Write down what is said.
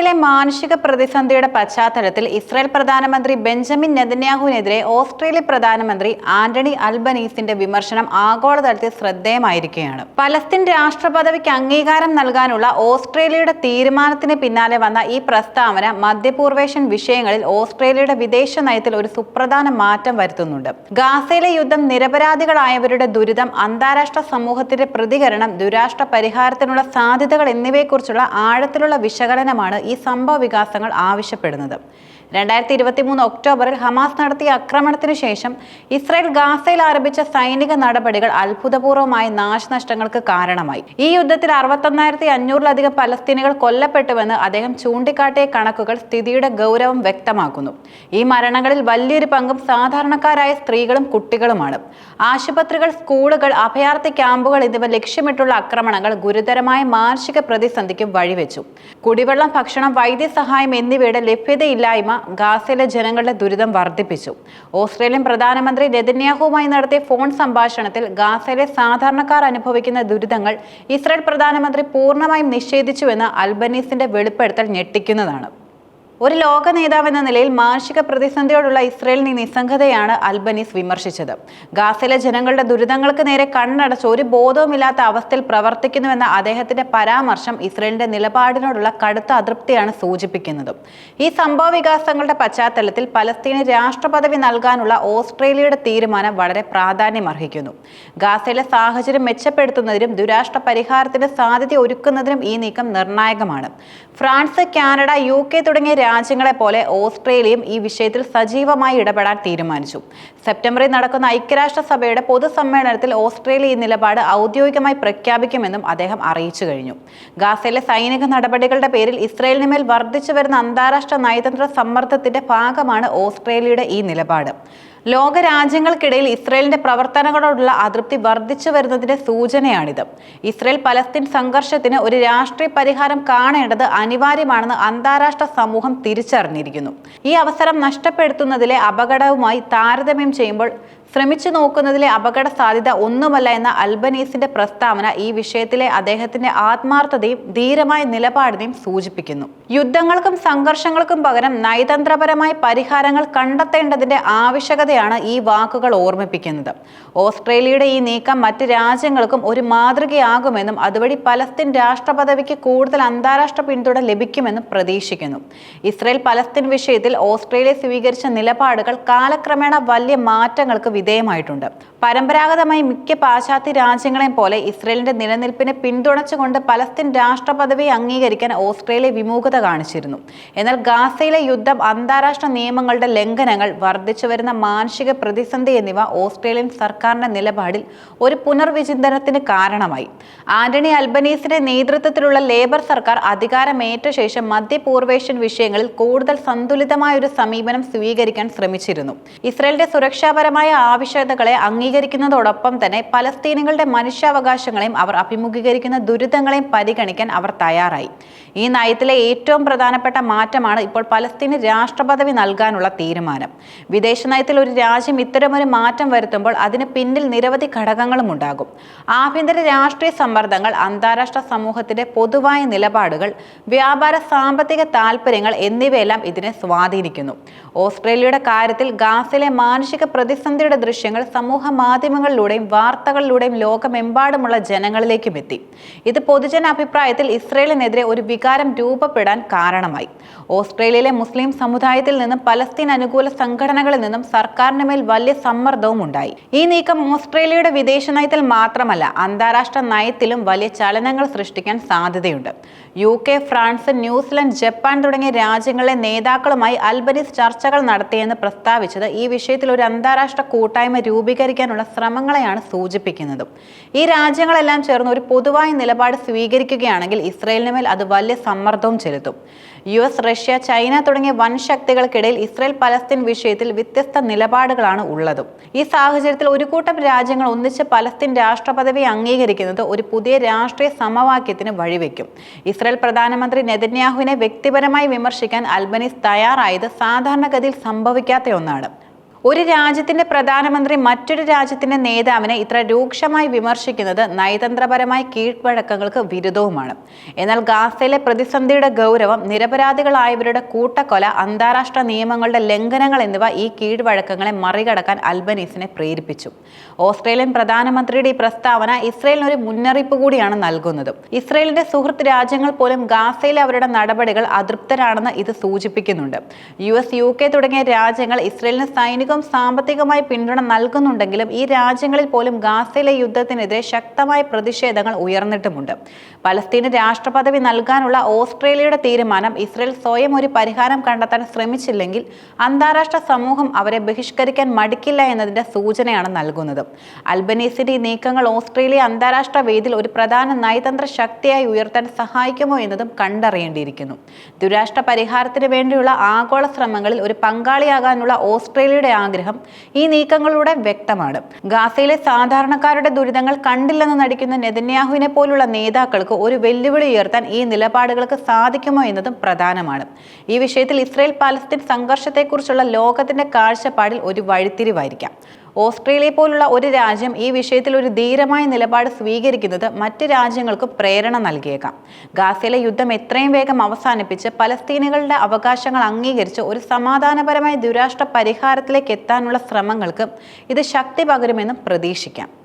ഗാസയിലെ മാനുഷിക പ്രതിസന്ധിയുടെ പശ്ചാത്തലത്തിൽ ഇസ്രായേൽ പ്രധാനമന്ത്രി ബെഞ്ചമിൻ നെതന്യാഹുവിനെതിരെ ഓസ്ട്രേലിയ പ്രധാനമന്ത്രി ആന്റണി അൽബനീസിന്റെ വിമർശനം ആഗോളതലത്തിൽ ശ്രദ്ധേയമായിരിക്കുകയാണ്. പലസ്തീൻ രാഷ്ട്രപദവിക്ക് അംഗീകാരം നൽകാനുള്ള ഓസ്ട്രേലിയയുടെ തീരുമാനത്തിന് പിന്നാലെ വന്ന ഈ പ്രസ്താവന മധ്യപൂർവേഷ്യൻ വിഷയങ്ങളിൽ ഓസ്ട്രേലിയയുടെ വിദേശ നയത്തിൽ ഒരു സുപ്രധാന മാറ്റം വരുത്തുന്നുണ്ട്. ഗാസയിലെ യുദ്ധം നിരപരാധികളായവരുടെ ദുരിതം അന്താരാഷ്ട്ര സമൂഹത്തിന്റെ പ്രതികരണം ദുരാഷ്ട്ര പരിഹാരത്തിനുള്ള സാധ്യതകൾ എന്നിവയെക്കുറിച്ചുള്ള ആഴത്തിലുള്ള വിശകലനമാണ് സംഭവ വികാസങ്ങൾ ആവശ്യപ്പെടുന്നത്. രണ്ടായിരത്തി ഇരുപത്തി മൂന്ന് ഒക്ടോബറിൽ ഹമാസ് നടത്തിയ ആക്രമണത്തിന് ശേഷം ഇസ്രായേൽ ഗാസയിൽ ആരംഭിച്ച സൈനിക നടപടികൾ അത്ഭുതപൂർവമായ നാശനഷ്ടങ്ങൾക്ക് കാരണമായി. ഈ യുദ്ധത്തിൽ അറുപത്തൊന്നായിരത്തി അഞ്ഞൂറിലധികം പലസ്തീനികൾ കൊല്ലപ്പെട്ടുവെന്ന് അദ്ദേഹം ചൂണ്ടിക്കാട്ടിയ കണക്കുകൾ സ്ഥിതിയുടെ ഗൗരവം വ്യക്തമാക്കുന്നു. ഈ മരണങ്ങളിൽ വലിയൊരു പങ്കും സാധാരണക്കാരായ സ്ത്രീകളും കുട്ടികളുമാണ്. ആശുപത്രികൾ സ്കൂളുകൾ അഭയാർത്ഥി ക്യാമ്പുകൾ എന്നിവ ലക്ഷ്യമിട്ടുള്ള ആക്രമണങ്ങൾ ഗുരുതരമായ മാനസിക പ്രതിസന്ധിക്കും വഴിവെച്ചു. കുടിവെള്ളം ഭക്ഷണം വൈദ്യസഹായം എന്നിവയുടെ ലഭ്യതയില്ലായ്മ ഗാസയിലെ ജനങ്ങളുടെ ദുരിതം വർദ്ധിപ്പിച്ചു. ഓസ്ട്രേലിയൻ പ്രധാനമന്ത്രി നെതന്യാഹുവുമായി നടത്തിയ ഫോൺ സംഭാഷണത്തിൽ ഗാസയിലെ സാധാരണക്കാർ അനുഭവിക്കുന്ന ദുരിതങ്ങൾ ഇസ്രായേൽ പ്രധാനമന്ത്രി പൂർണമായും നിഷേധിച്ചുവെന്ന് അൽബനീസിന്റെ വെളിപ്പെടുത്തൽ ഞെട്ടിക്കുന്നതാണ്. ഒരു ലോക നേതാവ് എന്ന നിലയിൽ മാനുഷിക പ്രതിസന്ധിയോടുള്ള ഇസ്രയേലിന്റെ നിസ്സംഗതയാണ് അൽബനീസ് വിമർശിച്ചത്. ഗാസയിലെ ജനങ്ങളുടെ ദുരിതങ്ങൾക്ക് നേരെ കണ്ണടച്ച് ഒരു ബോധവുമില്ലാത്ത അവസ്ഥയിൽ പ്രവർത്തിക്കുന്നുവെന്ന അദ്ദേഹത്തിന്റെ പരാമർശം ഇസ്രയേലിന്റെ നിലപാടിനോടുള്ള കടുത്ത അതൃപ്തിയാണ് സൂചിപ്പിക്കുന്നത്. ഈ സംഭവ വികാസങ്ങളുടെ പശ്ചാത്തലത്തിൽ പലസ്തീന് രാഷ്ട്രപദവി നൽകാനുള്ള ഓസ്ട്രേലിയയുടെ തീരുമാനം വളരെ പ്രാധാന്യമർഹിക്കുന്നു. ഗാസയിലെ സാഹചര്യം മെച്ചപ്പെടുത്തുന്നതിനും ദുരാഷ്ട്ര പരിഹാരത്തിന് സാധ്യത ഒരുക്കുന്നതിനും ഈ നീക്കം നിർണായകമാണ്. ഫ്രാൻസ് കാനഡ യു കെ തുടങ്ങിയ രാജ്യങ്ങളെ പോലെ ഓസ്ട്രേലിയയും ഈ വിഷയത്തിൽ സജീവമായി ഇടപെടാൻ തീരുമാനിച്ചു. സെപ്റ്റംബറിൽ നടക്കുന്ന ഐക്യരാഷ്ട്രസഭയുടെ പൊതുസമ്മേളനത്തിൽ ഓസ്ട്രേലിയ ഈ നിലപാട് ഔദ്യോഗികമായി പ്രഖ്യാപിക്കുമെന്നും അദ്ദേഹം അറിയിച്ചു കഴിഞ്ഞു. ഗാസയിലെ സൈനിക നടപടികളുടെ പേരിൽ ഇസ്രയേലിന് മേൽ വർദ്ധിച്ചു വരുന്ന അന്താരാഷ്ട്ര നയതന്ത്ര സമ്മർദ്ദത്തിന്റെ ഭാഗമാണ് ഓസ്ട്രേലിയയുടെ ഈ നിലപാട്. ലോക രാജ്യങ്ങൾക്കിടയിൽ ഇസ്രയേലിന്റെ പ്രവർത്തനങ്ങളോടുള്ള അതൃപ്തി വർദ്ധിച്ചു വരുന്നതിന്റെ സൂചനയാണിത്. ഇസ്രയേൽ പലസ്തീൻ സംഘർഷത്തിന് ഒരു രാഷ്ട്രീയ പരിഹാരം കാണേണ്ടത് അനിവാര്യമാണെന്ന് അന്താരാഷ്ട്ര സമൂഹം തിരിച്ചറിഞ്ഞിരിക്കുന്നു. ഈ അവസരം നഷ്ടപ്പെടുത്തുന്നതിലെ അപകടവുമായി താരതമ്യം ചെയ്യുമ്പോൾ ശ്രമിച്ചു നോക്കുന്നതിലെ അപകട സാധ്യത ഒന്നുമല്ല എന്ന അൽബനീസിന്റെ പ്രസ്താവന ഈ വിഷയത്തിലെ അദ്ദേഹത്തിന്റെ ആത്മാർത്ഥതയും ധീരമായ നിലപാടിനെയും സൂചിപ്പിക്കുന്നു. യുദ്ധങ്ങൾക്കും സംഘർഷങ്ങൾക്കും പകരം നയതന്ത്രപരമായ പരിഹാരങ്ങൾ കണ്ടെത്തേണ്ടതിന്റെ ആവശ്യകതയാണ് ഈ വാക്കുകൾ ഓർമ്മിപ്പിക്കുന്നത്. ഓസ്ട്രേലിയയുടെ ഈ നീക്കം മറ്റ് രാജ്യങ്ങൾക്കും ഒരു മാതൃകയാകുമെന്നും അതുവഴി പലസ്തീൻ രാഷ്ട്രപദവിക്ക് കൂടുതൽ അന്താരാഷ്ട്ര പിന്തുണ ലഭിക്കുമെന്നും പ്രതീക്ഷിക്കുന്നു. ഇസ്രയേൽ പലസ്തീൻ വിഷയത്തിൽ ഓസ്ട്രേലിയ സ്വീകരിച്ച നിലപാടുകൾ കാലക്രമേണ വലിയ മാറ്റങ്ങൾക്ക് വിധേയമായിട്ടുണ്ട്. പരമ്പരാഗതമായി മിക്ക പാശ്ചാത്യ രാജ്യങ്ങളെയും പോലെ ഇസ്രയേലിന്റെ നിലനിൽപ്പിനെ പിന്തുണച്ചുകൊണ്ട് പലസ്തീൻ രാഷ്ട്രപദവി അംഗീകരിക്കാൻ ഓസ്ട്രേലിയ വിമുഖത കാണിച്ചിരുന്നു. എന്നാൽ ഗാസയിലെ യുദ്ധം അന്താരാഷ്ട്ര നിയമങ്ങളുടെ ലംഘനങ്ങൾ വർദ്ധിച്ചു വരുന്ന മാനസിക പ്രതിസന്ധി എന്നിവ ഓസ്ട്രേലിയൻ സർക്കാരിന്റെ നിലപാടിൽ ഒരു പുനർവിചിന്തനത്തിന് കാരണമായി. ആന്റണി അൽബനീസിന്റെ നേതൃത്വത്തിലുള്ള ലേബർ സർക്കാർ അധികാരമേറ്റ ശേഷം മധ്യപൂർവേഷ്യൻ വിഷയങ്ങളിൽ കൂടുതൽ സന്തുലിതമായ ഒരു സമീപനം സ്വീകരിക്കാൻ ശ്രമിച്ചിരുന്നു. ഇസ്രയേലിന്റെ സുരക്ഷാപരമായ ആവശ്യകതകളെ അംഗീകരിക്കുന്നതോടൊപ്പം തന്നെ പലസ്തീനുകളുടെ മനുഷ്യാവകാശങ്ങളെയും അവർ അഭിമുഖീകരിക്കുന്ന ദുരിതങ്ങളെയും പരിഗണിക്കാൻ അവർ തയ്യാറായി. ഈ നയത്തിലെ ഏറ്റവും പ്രധാനപ്പെട്ട മാറ്റമാണ് ഇപ്പോൾ പലസ്തീന് രാഷ്ട്രപദവി നൽകാനുള്ള തീരുമാനം. വിദേശ നയത്തിൽ ഒരു രാജ്യം ഇത്തരമൊരു മാറ്റം വരുത്തുമ്പോൾ അതിന് പിന്നിൽ നിരവധി ഘടകങ്ങളും ഉണ്ടാകും. ആഭ്യന്തര രാഷ്ട്രീയ സമ്മർദ്ദങ്ങൾ അന്താരാഷ്ട്ര സമൂഹത്തിന്റെ പൊതുവായ നിലപാടുകൾ വ്യാപാര സാമ്പത്തിക താൽപ്പര്യങ്ങൾ എന്നിവയെല്ലാം ഇതിനെ സ്വാധീനിക്കുന്നു. ഓസ്ട്രേലിയയുടെ കാര്യത്തിൽ ഗാസിലെ മാനുഷിക പ്രതിസന്ധിയുടെ ദൃശ്യങ്ങൾ സമൂഹ മാധ്യമങ്ങളിലൂടെയും വാർത്തകളിലൂടെയും ലോകമെമ്പാടുമുള്ള ജനങ്ങളിലേക്കും എത്തി. ഇത് പൊതുജന അഭിപ്രായത്തിൽ ഇസ്രയേലിനെതിരെ ഒരു വികാരം രൂപപ്പെടാൻ കാരണമായി. ഓസ്ട്രേലിയയിലെ മുസ്ലിം സമുദായത്തിൽ നിന്നും പലസ്തീൻ അനുകൂല സംഘടനകളിൽ നിന്നും സർക്കാരിന് മേൽ വലിയ സമ്മർദ്ദവും ഉണ്ടായി. ഈ നീക്കം ഓസ്ട്രേലിയയുടെ വിദേശ നയത്തിൽ മാത്രമല്ല അന്താരാഷ്ട്ര നയത്തിലും വലിയ ചലനങ്ങൾ സൃഷ്ടിക്കാൻ സാധ്യതയുണ്ട്. U K France New Zealand Japan തുടങ്ങിയ രാജ്യങ്ങളിലെ നേതാക്കളുമായി അൽബനീസ് ചർച്ചകൾ നടത്തിയെന്ന് പ്രസ്താവിച്ചത് ഈ വിഷയത്തിൽ ഒരു അന്താരാഷ്ട്ര കൂട്ടായ്മ രൂപീകരിക്കാനുള്ള ശ്രമങ്ങളെയാണ് സൂചിപ്പിക്കുന്നത്. ഈ രാജ്യങ്ങളെല്ലാം ചേർന്ന് ഒരു പൊതുവായ നിലപാട് സ്വീകരിക്കുകയാണെങ്കിൽ ഇസ്രയേലിന് മേൽ അത് വലിയ സമ്മർദ്ദവും ചെലുത്തും. യു എസ് റഷ്യ ചൈന തുടങ്ങിയ വൻ ശക്തികൾക്കിടയിൽ ഇസ്രയേൽ പലസ്തീൻ വിഷയത്തിൽ വ്യത്യസ്ത നിലപാടുകളാണ് ഉള്ളതും. ഈ സാഹചര്യത്തിൽ ഒരു കൂട്ടം രാജ്യങ്ങൾ ഒന്നിച്ച് പലസ്തീൻ രാഷ്ട്രപദവി അംഗീകരിക്കുന്നത് ഒരു പുതിയ രാഷ്ട്രീയ സമവാക്യത്തിന് വഴിവെക്കും. ഇസ്രയേൽ പ്രധാനമന്ത്രി നെതന്യാഹുവിനെ വ്യക്തിപരമായി വിമർശിക്കാൻ അൽബനീസ് തയ്യാറായത് സാധാരണഗതിയിൽ സംഭവിക്കാത്ത ഒന്നാണ്. ഒരു രാജ്യത്തിന്റെ പ്രധാനമന്ത്രി മറ്റൊരു രാജ്യത്തിന്റെ നേതാവിനെ ഇത്ര രൂക്ഷമായി വിമർശിക്കുന്നത് നയതന്ത്രപരമായ കീഴ്വഴക്കങ്ങൾക്ക് വിരുദ്ധവുമാണ്. എന്നാൽ ഗാസയിലെ പ്രതിസന്ധിയുടെ ഗൗരവം നിരപരാധികളായവരുടെ കൂട്ടക്കൊല അന്താരാഷ്ട്ര നിയമങ്ങളുടെ ലംഘനങ്ങൾ എന്നിവ ഈ കീഴ്വഴക്കങ്ങളെ മറികടക്കാൻ അൽബനീസിനെ പ്രേരിപ്പിച്ചു. ഓസ്ട്രേലിയൻ പ്രധാനമന്ത്രിയുടെ ഈ പ്രസ്താവന ഇസ്രയേലിന് ഒരു മുന്നറിയിപ്പ് കൂടിയാണ് നൽകുന്നത്. ഇസ്രയേലിന്റെ സുഹൃത്ത് രാജ്യങ്ങൾ പോലും ഗാസയിലെ അവരുടെ നടപടികൾ അതൃപ്തരാണെന്ന് ഇത് സൂചിപ്പിക്കുന്നുണ്ട്. യു എസ് യു കെ തുടങ്ങിയ രാജ്യങ്ങൾ ഇസ്രയേലിന് സൈനികവും സാമ്പത്തികമായി പിന്തുണ നൽകുന്നുണ്ടെങ്കിലും ഈ രാജ്യങ്ങളിൽ പോലും ഗാസയിലെ യുദ്ധത്തിനെതിരെ ശക്തമായ പ്രതിഷേധങ്ങൾ ഉയർന്നിട്ടുമുണ്ട്. പലസ്തീന് രാഷ്ട്രപദവി നൽകാനുള്ള ഓസ്ട്രേലിയയുടെ തീരുമാനം ഇസ്രയേൽ സ്വയം ഒരു പരിഹാരം കണ്ടെത്താൻ ശ്രമിച്ചില്ലെങ്കിൽ അന്താരാഷ്ട്ര സമൂഹം അവരെ ബഹിഷ്കരിക്കാൻ മടിക്കില്ല എന്നതിന്റെ സൂചനയാണ് നൽകുന്നത്. അൽബനീസിന്റെ ഈ നീക്കങ്ങൾ ഓസ്ട്രേലിയ അന്താരാഷ്ട്ര വേദിയിൽ ഒരു പ്രധാന നയതന്ത്ര ശക്തിയായി ഉയർത്താൻ സഹായിക്കുമോ എന്നതും കണ്ടറിയേണ്ടിയിരിക്കുന്നു. ദുരാഷ്ട്ര പരിഹാരത്തിന് വേണ്ടിയുള്ള ആഗോള ശ്രമങ്ങളിൽ ഒരു പങ്കാളിയാകാനുള്ള ഓസ്ട്രേലിയയുടെ ആഗ്രഹം. ഈ നീക്കങ്ങളിലൂടെ വ്യക്തമാണ്. ഗാസയിലെ സാധാരണക്കാരുടെ ദുരിതങ്ങൾ കണ്ടില്ലെന്ന് നടിക്കുന്ന നെതന്യാഹുവിനെ പോലുള്ള നേതാക്കൾക്ക് ഒരു വെല്ലുവിളി ഉയർത്താൻ ഈ നിലപാടുകൾക്ക് സാധിക്കുമോ എന്നതും പ്രധാനമാണ്. ഈ വിഷയത്തിൽ ഇസ്രയേൽ പാലസ്തീൻ സംഘർഷത്തെക്കുറിച്ചുള്ള ലോകത്തിന്റെ കാഴ്ചപ്പാടിൽ ഒരു വഴിത്തിരിവായിരിക്കാം. ഓസ്ട്രേലിയ പോലുള്ള ഒരു രാജ്യം ഈ വിഷയത്തിൽ ഒരു ധീരമായ നിലപാട് സ്വീകരിക്കുന്നത് മറ്റ് രാജ്യങ്ങൾക്ക് പ്രേരണ നൽകിയേക്കാം. ഗാസയിലെ യുദ്ധം എത്രയും വേഗം അവസാനിപ്പിച്ച് പലസ്തീനുകളുടെ അവകാശങ്ങൾ അംഗീകരിച്ച് ഒരു സമാധാനപരമായ ദുരാഷ്ട്ര പരിഹാരത്തിലേക്ക് എത്താനുള്ള ശ്രമങ്ങൾക്ക് ഇത് ശക്തി പകരുമെന്ന് പ്രതീക്ഷിക്കാം.